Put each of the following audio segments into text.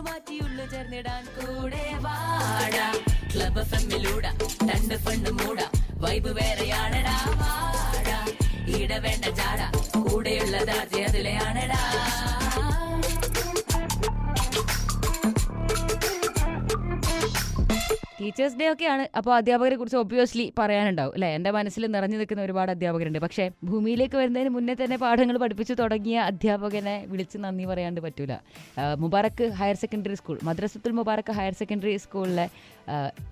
മാറ്റിയുള്ളു ചേർന്നിടാൻ കൂടെ വാടാ. ക്ലബ് ഫെമ്മിലൂടാ രണ്ട് ഫണ്ട് മൂടാ. വൈബ് വേറെയാണടാ വാടാ. ഇട വേണ്ട ചാട ടീച്ചേഴ്സ് ഡേ ഒക്കെയാണ്. അപ്പോൾ അധ്യാപകരെ കുറിച്ച് ഒബ്വിയസ്ലി പറയാനുണ്ടാവും അല്ലേ? എന്റെ മനസ്സിൽ നിറഞ്ഞു നിൽക്കുന്ന ഒരുപാട് അധ്യാപകരുണ്ട്. പക്ഷേ ഭൂമിയിലേക്ക് വരുന്നതിന് മുന്നേ തന്നെ പാഠങ്ങൾ പഠിപ്പിച്ചു തുടങ്ങിയ അധ്യാപകനെ വിളിച്ച് നന്ദി പറയാണ്ട് പറ്റൂല. Mubarak higher secondary school Madrasathul Mubarak higher secondary സ്കൂളിലെ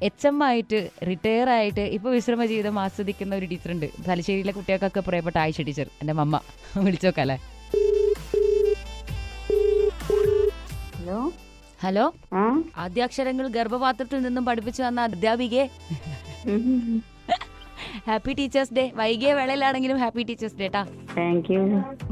എച്ച് എം ആയിട്ട് റിട്ടയർ ആയിട്ട് ഇപ്പോൾ വിശ്രമ ജീവിതം ആസ്വദിക്കുന്ന ഒരു ടീച്ചറുണ്ട്. തലശ്ശേരിയിലെ കുട്ടികൾക്കൊക്കെ പ്രിയപ്പെട്ട ആയിഷ ടീച്ചർ എന്റെ മമ്മ. വിളിച്ചോക്കല്ലേ ഹലോ? ഹലോ? ആദ്യാക്ഷരങ്ങൾ ഗർഭപാത്രത്തിൽ നിന്നും പഠിപ്പിച്ചു തന്ന അധ്യാപികയെ. ഹാപ്പി ടീച്ചേഴ്സ് ഡേ വൈകിയ വേളയിലാണെങ്കിലും ഹാപ്പി ടീച്ചേഴ്സ് ഡേ ട്ടാ. താങ്ക് യു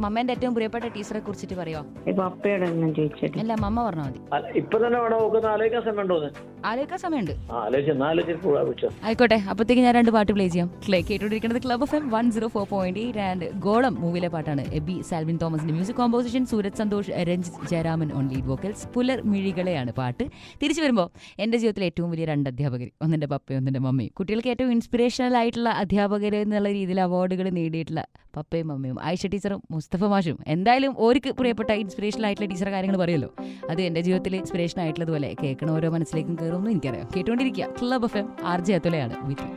മമ്മേന്റെ ഏറ്റവും പ്രിയപ്പെട്ട ടീച്ചറെ കുറിച്ചിട്ട് പറയോ ഇപ്പൊ അപ്പയോട് ചോദിച്ചിട്ട്. അല്ല മമ്മ പറഞ്ഞാൽ മതി. അല്ല, ഇപ്പൊ തന്നെ വേണം നോക്കുന്ന ആലോചിക്കാൻ സമയമുണ്ടോന്ന് ആലോചിക്കാൻ സമയമുണ്ട്. ആ ആലോചിച്ച് എന്നാ ആലോചിച്ച് ആയിക്കോട്ടെ അപ്പത്തേക്ക് ഞാൻ രണ്ട് പാട്ട് പ്ലേ ചെയ്യാം. ക്ലേ കേട്ടുകൊണ്ടിരിക്കുന്നത് club F M one zero four point eight and Golam മൂവിയിലെ പാട്ടാണ്. എബി സാൽവിൻ തോമസിന്റെ music composition Sooraj Santhosh Ranjith Jayaraman on lead vocals പുലർ മിഴികളെയാണ് പാട്ട്. തിരിച്ചു വരുമ്പോൾ എന്റെ ജീവിതത്തിലെ ഏറ്റവും വലിയ രണ്ട് അധ്യാപകർ ഒന്നിന്റെ പപ്പയും ഒന്നിന്റെ മമ്മയും. കുട്ടികൾക്ക് ഏറ്റവും ഇൻസ്പിറേഷണൽ ആയിട്ടുള്ള അധ്യാപകർ എന്നുള്ള രീതിയിൽ അവാർഡുകൾ നേടിയിട്ടുള്ള പപ്പയും മമ്മയും ആയിഷ ടീച്ചറും മുസ്തഫ മാഷും. എന്തായാലും ഓർക്ക് പ്രിയപ്പെട്ട ഇൻസ്പിറേഷൻ ആയിട്ടുള്ള ടീച്ചർ കാര്യങ്ങൾ പറയുമല്ലോ. അത് എന്റെ ജീവിതത്തിൽ ഇൻസ്പിറേഷൻ ആയിട്ടുള്ളതുപോലെ കേൾക്കണ ഓരോ മനസ്സിലേക്കും കയറുമെന്ന് എനിക്കറിയാം. കേട്ടുകൊണ്ടിരിക്കുക club F M R J അതുലയാണ് with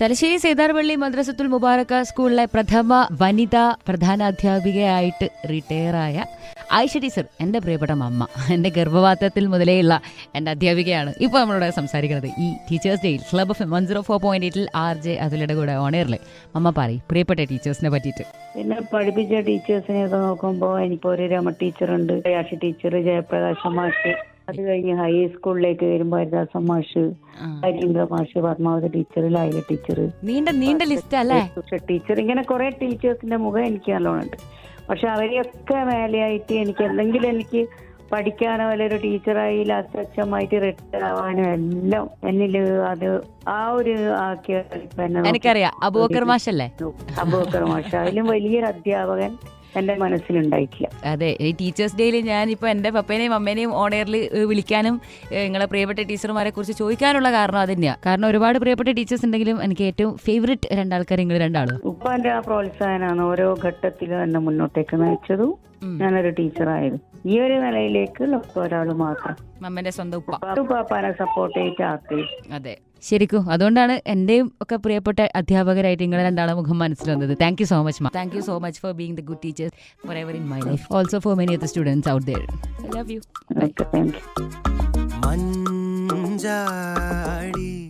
Thalassery Setharpalli Madrasathul Mubarak സ്കൂളിലെ പ്രഥമ വനിതാ പ്രധാനാധ്യാപികയായിട്ട് റിട്ടയറായ ആയിഷ ടീച്ചർ എന്റെ പ്രിയപ്പെട്ട മമ്മ എന്റെ ഗർഭപാത്രത്തിൽ മുതലേയുള്ള എന്റെ അധ്യാപികയാണ്. ഇപ്പോൾ നമ്മളോട് സംസാരിക്കുന്നത് ഈ ടീച്ചേഴ്സ് ഡേയിൽ club of one zero four point എയ്റ്റിൽ R J അതുലയുടെ കൂടെ ഓണറിൽ മമ്മ പറയും പ്രിയപ്പെട്ട ടീച്ചേഴ്സിനെ പറ്റിയിട്ട്. പിന്നെ പഠിപ്പിച്ച ടീച്ചേഴ്സിനെ നോക്കുമ്പോൾ എനിക്ക് ഒരു രമ ടീച്ചറുണ്ട് ആഷി ടീച്ചർ ജയപ്രകാശ മാഷ്. അത് കഴിഞ്ഞ് ഹൈ സ്കൂളിലേക്ക് വരുമ്പോ ഹരിദാസ മാഷ് ഹരീന്ദ്ര മാഷ് പത്മാവതി ടീച്ചർ ലൈല ടീച്ചർ നീണ്ട നീണ്ട ലിസ്റ്റ് അല്ലേ? ടീച്ചർ ഇങ്ങനെ കുറെ ടീച്ചേഴ്സിന്റെ മുഖം എനിക്ക് നല്ലോണം ഉണ്ട്. പക്ഷെ അവരെയൊക്കെ മേലെയായിട്ട് എനിക്ക് എന്തെങ്കിലും എനിക്ക് പഠിക്കാനോ അല്ലെ ഒരു ടീച്ചറായി ലാസ്റ്റ് അച്ഛമായിട്ട് റിട്ടയർ ആവാനോ എല്ലാം എന്നിൽ അത് ആ ഒരു ആക്കിയ എനിക്കറിയാം. അബൂബക്കർ മാഷല്ലേ? അബൂബക്കർ മാഷ. അതിലും വലിയൊരു അധ്യാപകൻ. എന്റെ മനസ്സിലുണ്ടായിട്ടില്ല. അതെ ഈ ടീച്ചേഴ്സ് ഡേയിൽ ഞാനിപ്പോൾ എന്റെ പപ്പേനെയും അമ്മേനെയും ഓണയറിൽ വിളിക്കാനും നിങ്ങളെ പ്രിയപ്പെട്ട ടീച്ചർമാരെ കുറിച്ച് ചോദിക്കാനുള്ള കാരണം അത് തന്നെയാണ് കാരണം ഒരുപാട് പ്രിയപ്പെട്ട ടീച്ചേഴ്സ് ഉണ്ടെങ്കിലും എനിക്ക് ഏറ്റവും ഫേവറേറ്റ് രണ്ടാൾക്കാർ നിങ്ങൾ രണ്ടാളും. ഉപ്പാന്റെ ആ പ്രോത്സാഹനമാണ് ഓരോ ഘട്ടത്തിലും എന്നെ മുന്നോട്ടേക്ക് നയിച്ചതും. ഞാനൊരു ടീച്ചറായത് ഈ ഒരു നിലയിലേക്ക് ഒരാൾ മാത്രം. മമ്മന്റെ സ്വന്തം ഉപ്പ. ഉപ്പാ- ഉപ്പാപ്പാനെ സപ്പോർട്ട് ചെയ്തിട്ട് ആക്കി. അതെ. ശരിക്കും അതുകൊണ്ടാണ് എന്റെയും ഒക്കെ പ്രിയപ്പെട്ട അധ്യാപകരായിട്ട് നിങ്ങൾ രണ്ടാളെ മുഖം മനസ്സിൽ വന്നത്. Thank you so much thank you so much for being the good teachers for ever in my life also for many of the students out there I love you okay thank you Manjadi.